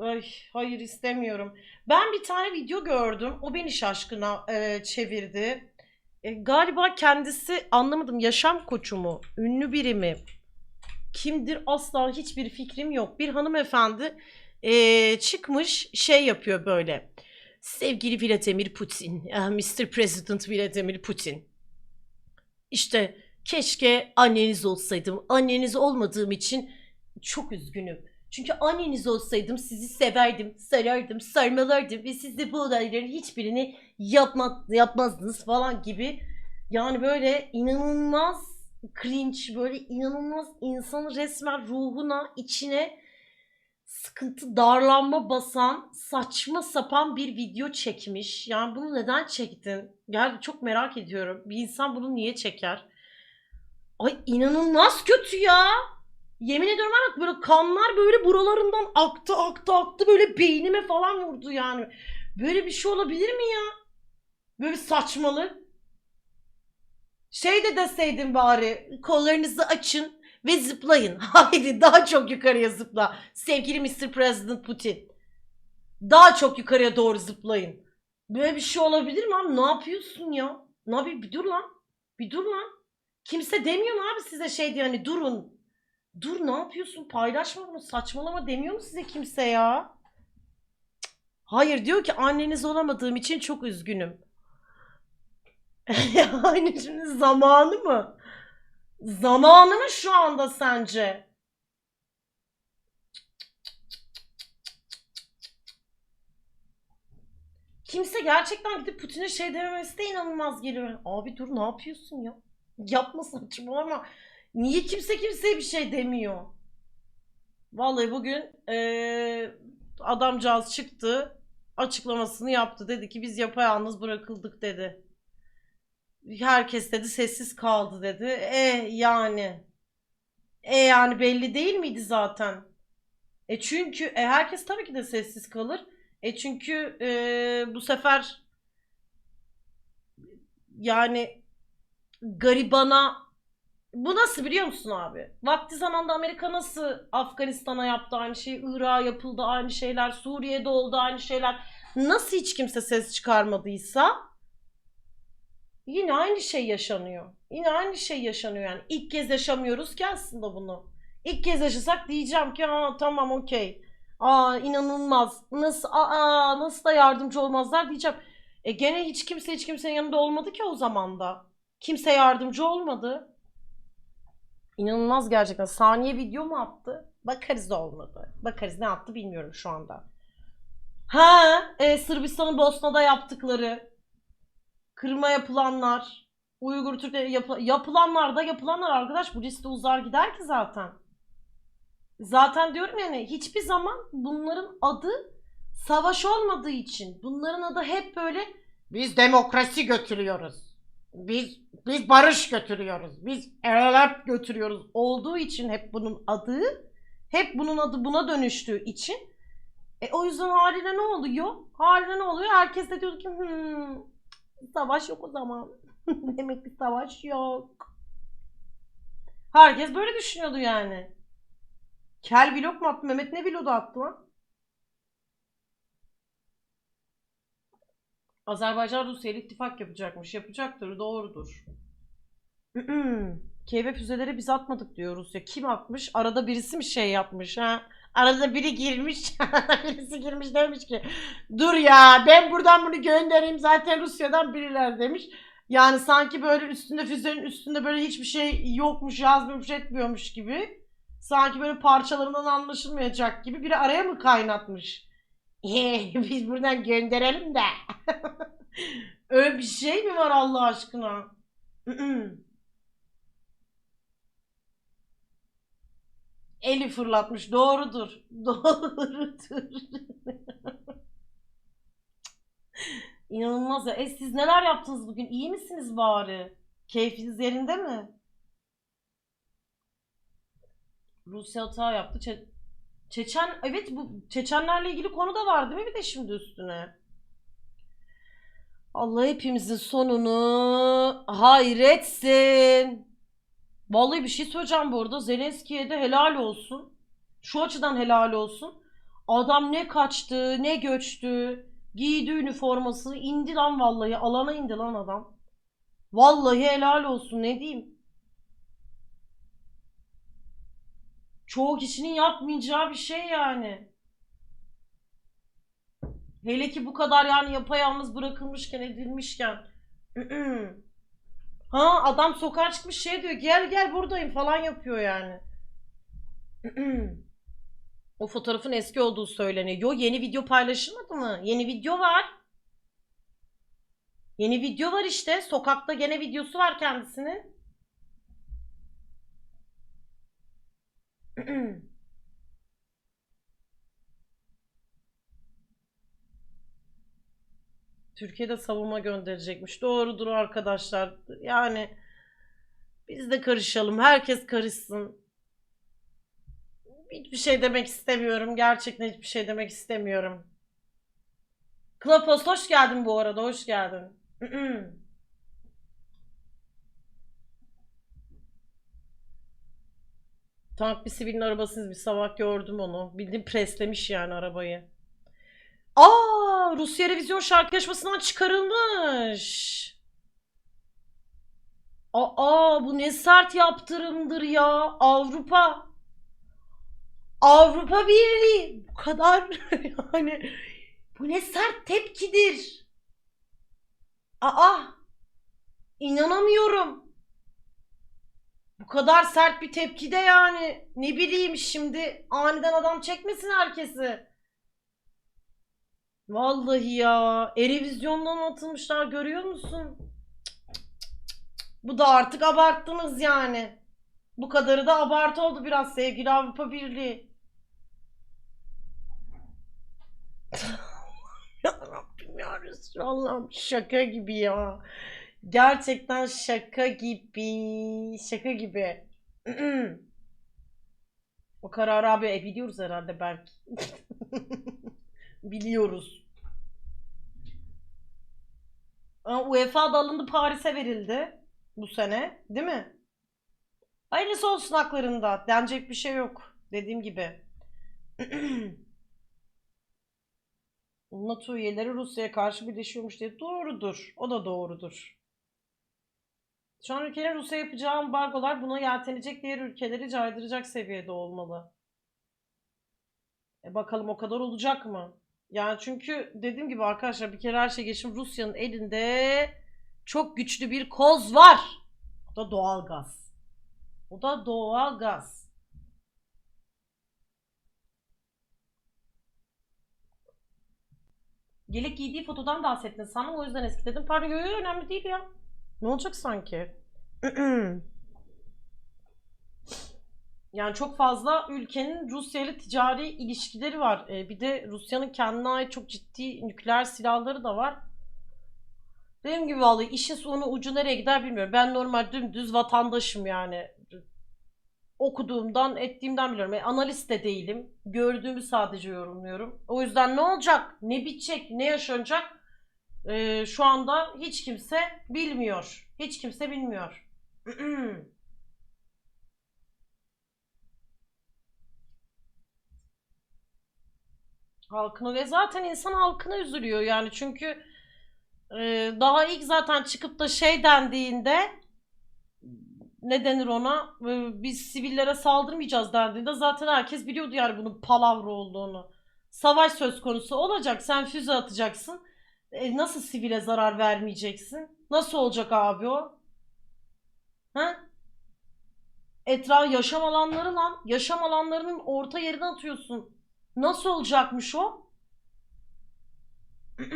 Ay, hayır istemiyorum. Ben bir tane video gördüm. O beni şaşkına e, çevirdi. E, galiba kendisi anlamadım yaşam koçu mu? Ünlü biri mi? Kimdir asla hiçbir fikrim yok. Bir hanımefendi e, çıkmış şey yapıyor böyle. Sevgili Vladimir Putin, eh, Mr. President Vladimir Putin. İşte keşke anneniz olsaydım. Anneniz olmadığım için çok üzgünüm. Çünkü anneniz olsaydım sizi severdim, sarardım, sarmalardım ve siz de bu olayların hiçbirini yapma, yapmazdınız falan gibi. Yani böyle inanılmaz cringe, böyle inanılmaz insanın resmen ruhuna, içine sıkıntı, darlanma basan saçma sapan bir video çekmiş. Yani bunu neden çektin? Yani çok merak ediyorum. Bir insan bunu niye çeker? Ay inanılmaz kötü ya. Yemin ediyorum ya, böyle kanlar böyle buralarından aktı aktı aktı böyle beynime falan vurdu yani. Böyle bir şey olabilir mi ya? Böyle bir saçmalık. Şey de deseydin bari kollarınızı açın ve zıplayın. Haydi daha çok yukarıya zıpla. Sevgili Mr. President Putin. Daha çok yukarıya doğru zıplayın. Böyle bir şey olabilir mi abi? Ne yapıyorsun ya? Ne yapayım? Bir dur lan. Bir dur lan. Kimse demiyor mu abi size şey diye hani durun. Dur ne yapıyorsun? Paylaşma bunu. Saçmalama demiyor mu size kimse ya? Hayır diyor ki anneniz olamadığım için çok üzgünüm. yani şimdi zamanı mı? Zamanı mı şu anda sence? Kimse gerçekten gidip Putin'e şey dememesi de inanılmaz geliyor. Abi dur ne yapıyorsun ya? Yapma saçmalama. Niye kimse kimseye bir şey demiyor? Vallahi bugün eee adamcağız çıktı. Açıklamasını yaptı. Dedi ki biz yapayalnız bırakıldık dedi. Herkes dedi sessiz kaldı dedi. E yani. E yani belli değil miydi zaten? E çünkü e, herkes tabii ki de sessiz kalır. E çünkü e, bu sefer yani garibana bu nasıl biliyor musun abi? Vakti zamanda Amerika nasıl Afganistan'a yaptı aynı şey, Irak'a yapıldı aynı şeyler, Suriye'de oldu aynı şeyler. Nasıl hiç kimse ses çıkarmadıysa yine aynı şey yaşanıyor. Yine aynı şey yaşanıyor yani. İlk kez yaşamıyoruz ki aslında bunu. İlk kez yaşasak diyeceğim ki Aa, tamam okey. Aa inanılmaz. Nasıl aa nasıl da yardımcı olmazlar diyeceğim. E gene hiç kimse hiç kimsenin yanında olmadı ki o zaman da. Kimse yardımcı olmadı. İnanılmaz gerçekten. Saniye video mu attı? Bakarız olmadı. Bakarız ne attı bilmiyorum şu anda. Ha, e, Sırbistan'ın Bosna'da yaptıkları. Kırma yapılanlar. Uygur Türkleri yapı- yapılanlar da yapılanlar arkadaş bu liste uzar gider ki zaten. Zaten diyorum yani hiçbir zaman bunların adı savaş olmadığı için bunların adı hep böyle biz demokrasi götürüyoruz. Biz biz barış götürüyoruz. Biz el götürüyoruz olduğu için hep bunun adı hep bunun adı buna dönüştüğü için e, o yüzden haliyle ne oluyor? Haliyle ne oluyor? Herkes de diyor ki hmm, savaş yok o zaman. Demek ki savaş yok. Herkes böyle düşünüyordu yani. Kel vlog mu attı? Mehmet ne vlogu attı lan? Azerbaycan Rusya ile ittifak yapacakmış. Yapacaktır. Doğrudur. Keyfe füzeleri biz atmadık diyor Rusya. Kim atmış? Arada birisi mi şey yapmış ha? Arada biri girmiş. birisi girmiş demiş ki dur ya ben buradan bunu göndereyim zaten Rusya'dan biriler demiş. Yani sanki böyle üstünde füzenin üstünde böyle hiçbir şey yokmuş yazmıyormuş etmiyormuş gibi. Sanki böyle parçalarından anlaşılmayacak gibi biri araya mı kaynatmış? Biz buradan gönderelim de. Öyle bir şey mi var Allah aşkına? Eli fırlatmış. Doğrudur. Doğrudur. İnanılmaz ya. E siz neler yaptınız bugün? İyi misiniz bari? Keyfiniz yerinde mi? Rusya hata yaptı. Çe- Çeçen, evet bu Çeçenlerle ilgili konu da var değil mi bir de şimdi üstüne? Allah hepimizin sonunu hayretsin. Vallahi bir şey söyleyeceğim bu arada. Zelenski'ye de helal olsun. Şu açıdan helal olsun. Adam ne kaçtı, ne göçtü. Giydi üniforması, indi lan vallahi. Alana indi lan adam. Vallahi helal olsun ne diyeyim. Çoğu kişinin yapmayacağı bir şey yani. Hele ki bu kadar yani yapayalnız bırakılmışken edilmişken. ha adam sokağa çıkmış şey diyor gel gel buradayım falan yapıyor yani. o fotoğrafın eski olduğu söyleniyor. Yo yeni video paylaşılmadı mı? Yeni video var. Yeni video var işte. Sokakta gene videosu var kendisinin. Türkiye'de savunma gönderecekmiş. Doğrudur arkadaşlar. Yani biz de karışalım. Herkes karışsın. Hiçbir şey demek istemiyorum. Gerçekten hiçbir şey demek istemiyorum. Klapos hoş geldin bu arada. Hoş geldin. Tank bir sivilin arabasız bir sabah gördüm onu. Bildiğin preslemiş yani arabayı. Aa, Rusya Revizyon şarkı yarışmasından çıkarılmış. Aa, bu ne sert yaptırımdır ya. Avrupa. Avrupa Birliği. Bu kadar yani bu ne sert tepkidir. Aa, inanamıyorum. Bu kadar sert bir tepki de yani ne bileyim şimdi aniden adam çekmesin herkesi. Vallahi ya. Erevizyondan atılmışlar görüyor musun? Bu da artık abarttınız yani. Bu kadarı da abartı oldu biraz sevgili Avrupa Birliği. ya Rabbim ya Resulallah'ım şaka gibi ya. Gerçekten şaka gibi. Şaka gibi. o kararı abi e, biliyoruz herhalde belki. Biliyoruz. UEFA da alındı Paris'e verildi bu sene. Değil mi? Hayırlısı olsun haklarında. Denecek bir şey yok. Dediğim gibi. NATO üyeleri Rusya'ya karşı birleşiyormuş diye doğrudur. O da doğrudur. Şu an ülkenin Rusya yapacağı ambargolar buna yeltenecek diğer ülkeleri caydıracak seviyede olmalı. E bakalım o kadar olacak mı? Yani çünkü dediğim gibi arkadaşlar bir kere her şey geçim Rusya'nın elinde çok güçlü bir koz var. O da doğal gaz. O da doğal gaz. Gelip giydiği fotodan bahsettin sanırım o yüzden eski dedim. Pardon önemli değil ya. Ne olacak sanki? Yani çok fazla ülkenin Rusya ile ticari ilişkileri var. Ee, bir de Rusya'nın kendine ait çok ciddi nükleer silahları da var. Dediğim gibi vallahi işin sonu ucu nereye gider bilmiyorum. Ben normal dümdüz vatandaşım yani. Okuduğumdan, ettiğimden biliyorum. Yani analist de değilim. Gördüğümü sadece yorumluyorum. O yüzden ne olacak, ne bitecek, ne yaşanacak ee, şu anda hiç kimse bilmiyor. Hiç kimse bilmiyor. halkına ve zaten insan halkına üzülüyor yani çünkü e, daha ilk zaten çıkıp da şey dendiğinde ne denir ona E, biz sivillere saldırmayacağız dendiğinde zaten herkes biliyordu yani bunun palavra olduğunu. Savaş söz konusu olacak sen füze atacaksın E, nasıl sivile zarar vermeyeceksin? Nasıl olacak abi o? Ha? Etraf yaşam alanları lan yaşam alanlarının orta yerine atıyorsun. Nasıl olacakmış o?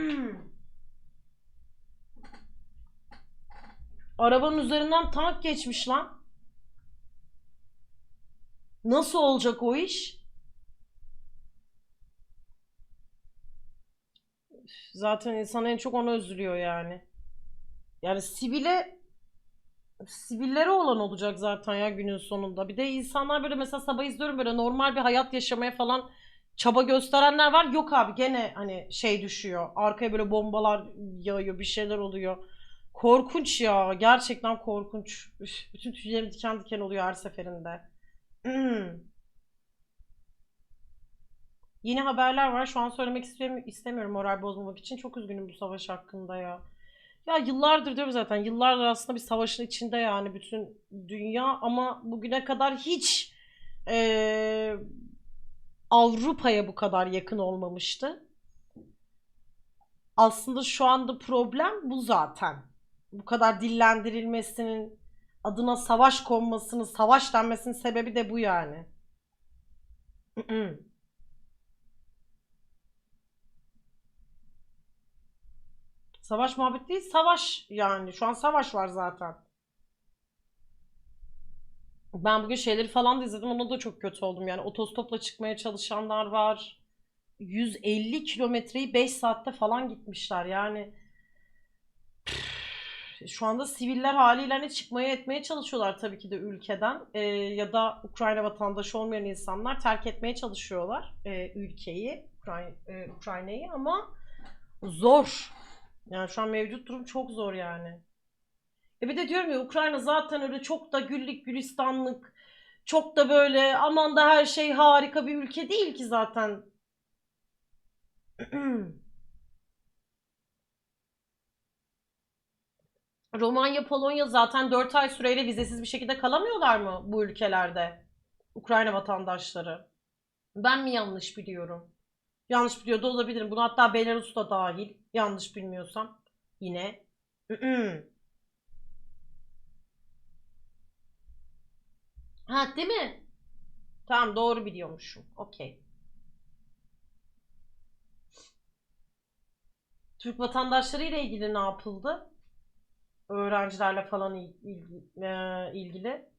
Arabanın üzerinden tank geçmiş lan. Nasıl olacak o iş? Zaten insan en çok ona üzülüyor yani. Yani sivile sivillere olan olacak zaten ya günün sonunda. Bir de insanlar böyle mesela sabah izliyorum böyle normal bir hayat yaşamaya falan çaba gösterenler var. Yok abi gene hani şey düşüyor. Arkaya böyle bombalar yağıyor, bir şeyler oluyor. Korkunç ya. Gerçekten korkunç. Üf, bütün tüylerim diken diken oluyor her seferinde. Yeni haberler var. Şu an söylemek istemiyorum, istemiyorum moral bozmamak için. Çok üzgünüm bu savaş hakkında ya. Ya yıllardır diyorum zaten. Yıllardır aslında bir savaşın içinde yani bütün dünya ama bugüne kadar hiç eee, Avrupa'ya bu kadar yakın olmamıştı. Aslında şu anda problem bu zaten. Bu kadar dillendirilmesinin, adına savaş konmasının, savaş denmesinin sebebi de bu yani. Savaş muhabbet değil, savaş yani. Şu an savaş var zaten. Ben bugün şeyleri falan da izledim. Ona da çok kötü oldum. Yani otostopla çıkmaya çalışanlar var. 150 kilometreyi 5 saatte falan gitmişler. Yani şu anda siviller haliyle hani çıkmaya etmeye çalışıyorlar tabii ki de ülkeden. Ee, ya da Ukrayna vatandaşı olmayan insanlar terk etmeye çalışıyorlar e, ülkeyi, Ukray- e, Ukrayna'yı ama zor. Yani şu an mevcut durum çok zor yani. E bir de diyorum ya Ukrayna zaten öyle çok da güllük gülistanlık, çok da böyle aman da her şey harika bir ülke değil ki zaten. Romanya, Polonya zaten 4 ay süreyle vizesiz bir şekilde kalamıyorlar mı bu ülkelerde? Ukrayna vatandaşları. Ben mi yanlış biliyorum? Yanlış biliyor da olabilirim. Bunu hatta Belarus da dahil. Yanlış bilmiyorsam. Yine. ha değil mi? Tamam doğru biliyormuşum. Okey. Türk vatandaşları ile ilgili ne yapıldı? Öğrencilerle falan e, ilgili.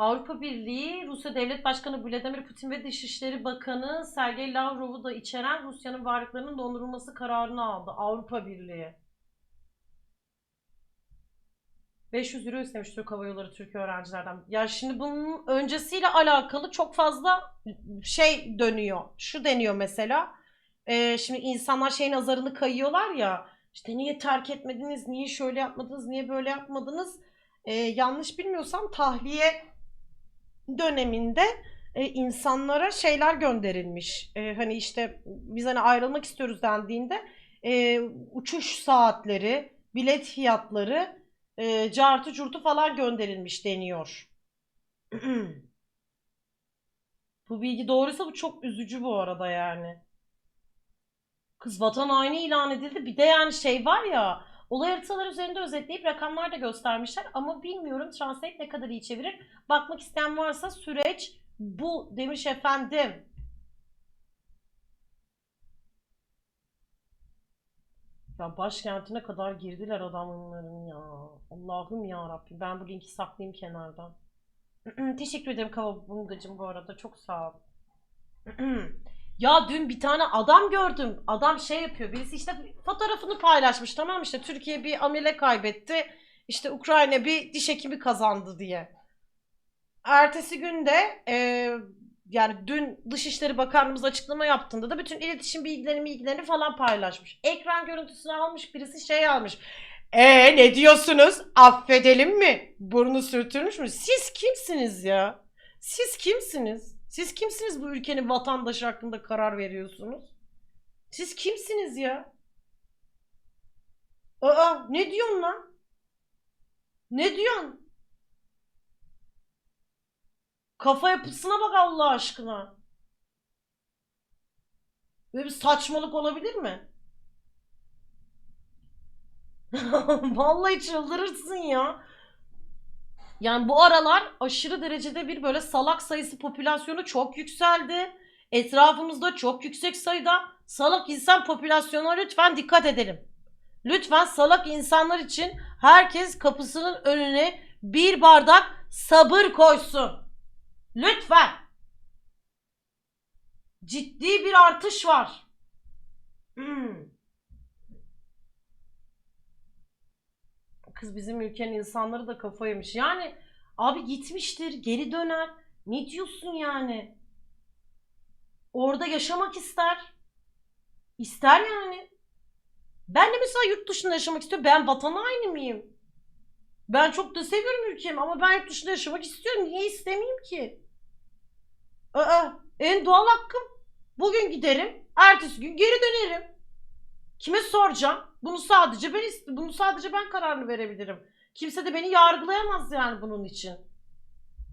Avrupa Birliği, Rusya Devlet Başkanı Vladimir Putin ve Dışişleri Bakanı Sergey Lavrov'u da içeren Rusya'nın varlıklarının dondurulması kararını aldı. Avrupa Birliği. 500 euro istemiş Türk Hava Yolları Türkiye öğrencilerden. Ya şimdi bunun öncesiyle alakalı çok fazla şey dönüyor. Şu deniyor mesela. Ee, şimdi insanlar şeyin nazarını kayıyorlar ya. İşte niye terk etmediniz, niye şöyle yapmadınız, niye böyle yapmadınız. Ee, yanlış bilmiyorsam tahliye döneminde e, insanlara şeyler gönderilmiş. E, hani işte biz hani ayrılmak istiyoruz dendiğinde e, uçuş saatleri, bilet fiyatları, e, cartı curtu falan gönderilmiş deniyor. Bu bilgi doğruysa bu çok üzücü bu arada yani. Kız vatan haini ilan edildi. Bir de yani şey var ya olay haritaları üzerinde özetleyip rakamlar da göstermişler ama bilmiyorum Translate ne kadar iyi çevirir. Bakmak isteyen varsa süreç bu demiş efendim. Ya başkentine kadar girdiler adamların ya. Allah'ım ya Rabbim. Ben bu linki saklayayım kenardan. Teşekkür ederim Kava Bungacım bu arada. Çok sağ ol. Ya dün bir tane adam gördüm. Adam şey yapıyor. Birisi işte fotoğrafını paylaşmış tamam? İşte Türkiye bir amele kaybetti. İşte Ukrayna bir diş hekimi kazandı diye. Ertesi günde e, yani dün Dışişleri Bakanlığımız açıklama yaptığında da bütün iletişim bilgilerini bilgilerini falan paylaşmış. Ekran görüntüsünü almış birisi şey almış. E ne diyorsunuz? Affedelim mi? Burnu sürtülmüş mü? Siz kimsiniz ya? Siz kimsiniz? Siz kimsiniz bu ülkenin vatandaşı hakkında karar veriyorsunuz? Siz kimsiniz ya? Aa ne diyorsun lan? Ne diyorsun? Kafa yapısına bak Allah aşkına. Böyle bir saçmalık olabilir mi? Vallahi çıldırırsın ya. Yani bu aralar aşırı derecede bir böyle salak sayısı popülasyonu çok yükseldi. Etrafımızda çok yüksek sayıda salak insan popülasyonuna lütfen dikkat edelim. Lütfen salak insanlar için herkes kapısının önüne bir bardak sabır koysun. Lütfen. Ciddi bir artış var. Hmm. Kız bizim ülkenin insanları da kafa yemiş. Yani abi gitmiştir, geri döner. Ne diyorsun yani? Orada yaşamak ister. İster yani. Ben de mesela yurt dışında yaşamak istiyorum. Ben vatan haini miyim? Ben çok da seviyorum ülkemi ama ben yurt dışında yaşamak istiyorum. Niye istemeyeyim ki? Aa, en doğal hakkım. Bugün giderim, ertesi gün geri dönerim. Kime soracağım? Bunu sadece ben bunu sadece ben kararını verebilirim. Kimse de beni yargılayamaz yani bunun için.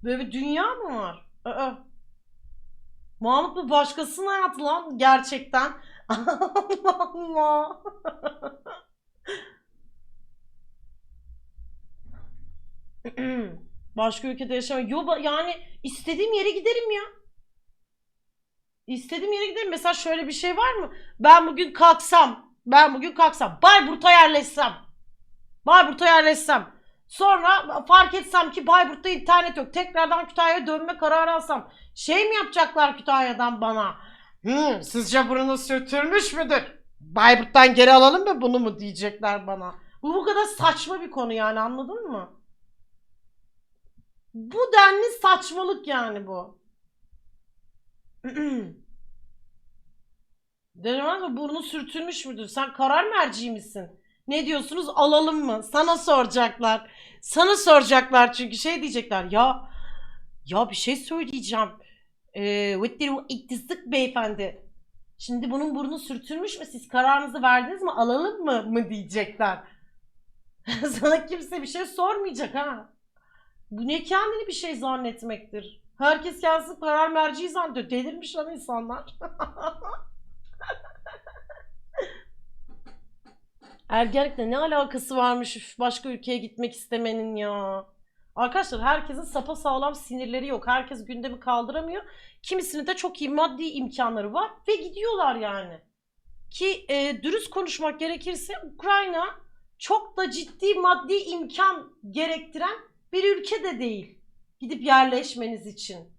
Böyle bir dünya mı var? Aa. Mahmut bu başkasının hayatı lan gerçekten. Allah Allah. Başka ülkede yaşamak. Yo yani istediğim yere giderim ya. İstediğim yere giderim. Mesela şöyle bir şey var mı? Ben bugün kalksam, ben bugün kalksam, Bayburt'a yerleşsem. Bayburt'a yerleşsem. Sonra fark etsem ki Bayburt'ta internet yok. Tekrardan Kütahya'ya dönme kararı alsam. Şey mi yapacaklar Kütahya'dan bana? Hı, sizce burnu sürtülmüş müdür? Bayburt'tan geri alalım mı bunu mu diyecekler bana. Bu bu kadar saçma bir konu yani anladın mı? Bu denli saçmalık yani bu. Denemez mi? Burnu sürtülmüş müdür? Sen karar merci misin? Ne diyorsunuz? Alalım mı? Sana soracaklar. Sana soracaklar çünkü şey diyecekler. Ya ya bir şey söyleyeceğim. Ee, iktisdik beyefendi. Şimdi bunun burnu sürtülmüş mü? Siz kararınızı verdiniz mi? Alalım mı? mı diyecekler. Sana kimse bir şey sormayacak ha. Bu ne kendini bir şey zannetmektir. Herkes kendisi karar merci zannediyor. Delirmiş lan insanlar. Ergenlikle ne alakası varmış üf, başka ülkeye gitmek istemenin ya. Arkadaşlar herkesin sapasağlam sinirleri yok. Herkes gündemi kaldıramıyor. Kimisinin de çok iyi maddi imkanları var ve gidiyorlar yani. Ki e, dürüst konuşmak gerekirse Ukrayna çok da ciddi maddi imkan gerektiren bir ülke de değil. Gidip yerleşmeniz için.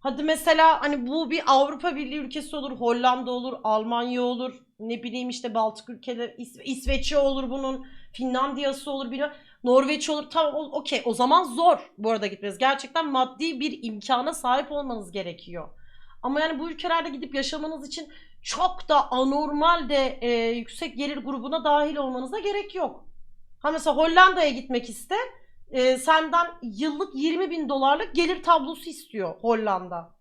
Hadi mesela hani bu bir Avrupa Birliği ülkesi olur, Hollanda olur, Almanya olur, ne bileyim işte Baltık ülkeler, İs- İsveç'e olur bunun, Finlandiya'sı olur, bilmem, Norveç olur. Tamam okey o zaman zor bu arada gitmeniz. Gerçekten maddi bir imkana sahip olmanız gerekiyor. Ama yani bu ülkelerde gidip yaşamanız için çok da anormal de e, yüksek gelir grubuna dahil olmanıza gerek yok. Ha mesela Hollanda'ya gitmek iste e, senden yıllık 20 bin dolarlık gelir tablosu istiyor Hollanda.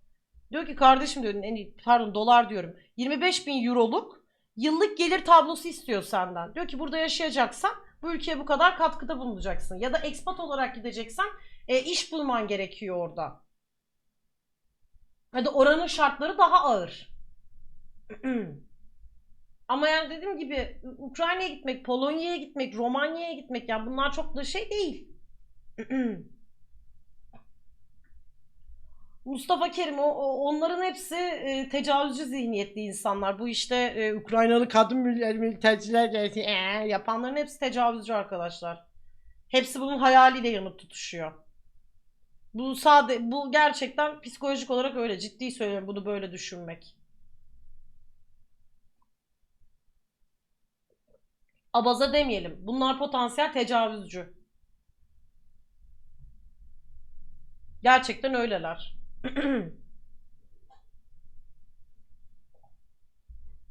Diyor ki kardeşim diyor pardon dolar diyorum 25 bin euroluk yıllık gelir tablosu istiyor senden. Diyor ki burada yaşayacaksan bu ülkeye bu kadar katkıda bulunacaksın. Ya da expat olarak gideceksen e, iş bulman gerekiyor orada. Hadi oranın şartları daha ağır. Ama yani dediğim gibi Ukrayna'ya gitmek, Polonya'ya gitmek, Romanya'ya gitmek yani bunlar çok da şey değil. Mustafa Kerim o, onların hepsi e, tecavüzcü zihniyetli insanlar. Bu işte e, Ukraynalı kadın mül- mülteciler geldi ee, yapanların hepsi tecavüzcü arkadaşlar. Hepsi bunun hayaliyle yanıp tutuşuyor. Bu sade bu gerçekten psikolojik olarak öyle ciddi söylüyorum bunu böyle düşünmek. Abaza demeyelim. Bunlar potansiyel tecavüzcü. Gerçekten öyleler.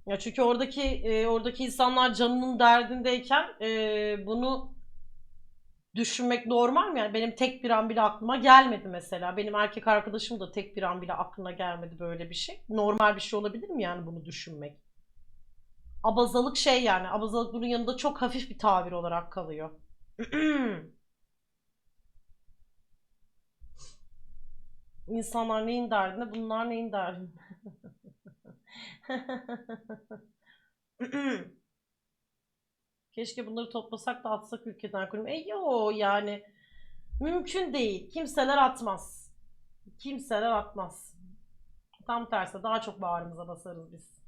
Ya çünkü oradaki e, oradaki insanlar canının derdindeyken e, bunu düşünmek normal mi? Yani benim tek bir an bile aklıma gelmedi mesela. Benim erkek arkadaşım da tek bir an bile aklına gelmedi böyle bir şey. Normal bir şey olabilir mi yani bunu düşünmek? Abazalık şey yani. Abazalık bunun yanında çok hafif bir tabir olarak kalıyor. İnsanlar neyin derdinde? Bunlar neyin derdinde? Keşke bunları toplasak da atsak ülkeden kurum. E yo yani mümkün değil. Kimseler atmaz. Kimseler atmaz. Tam tersi daha çok bağrımıza basarız biz.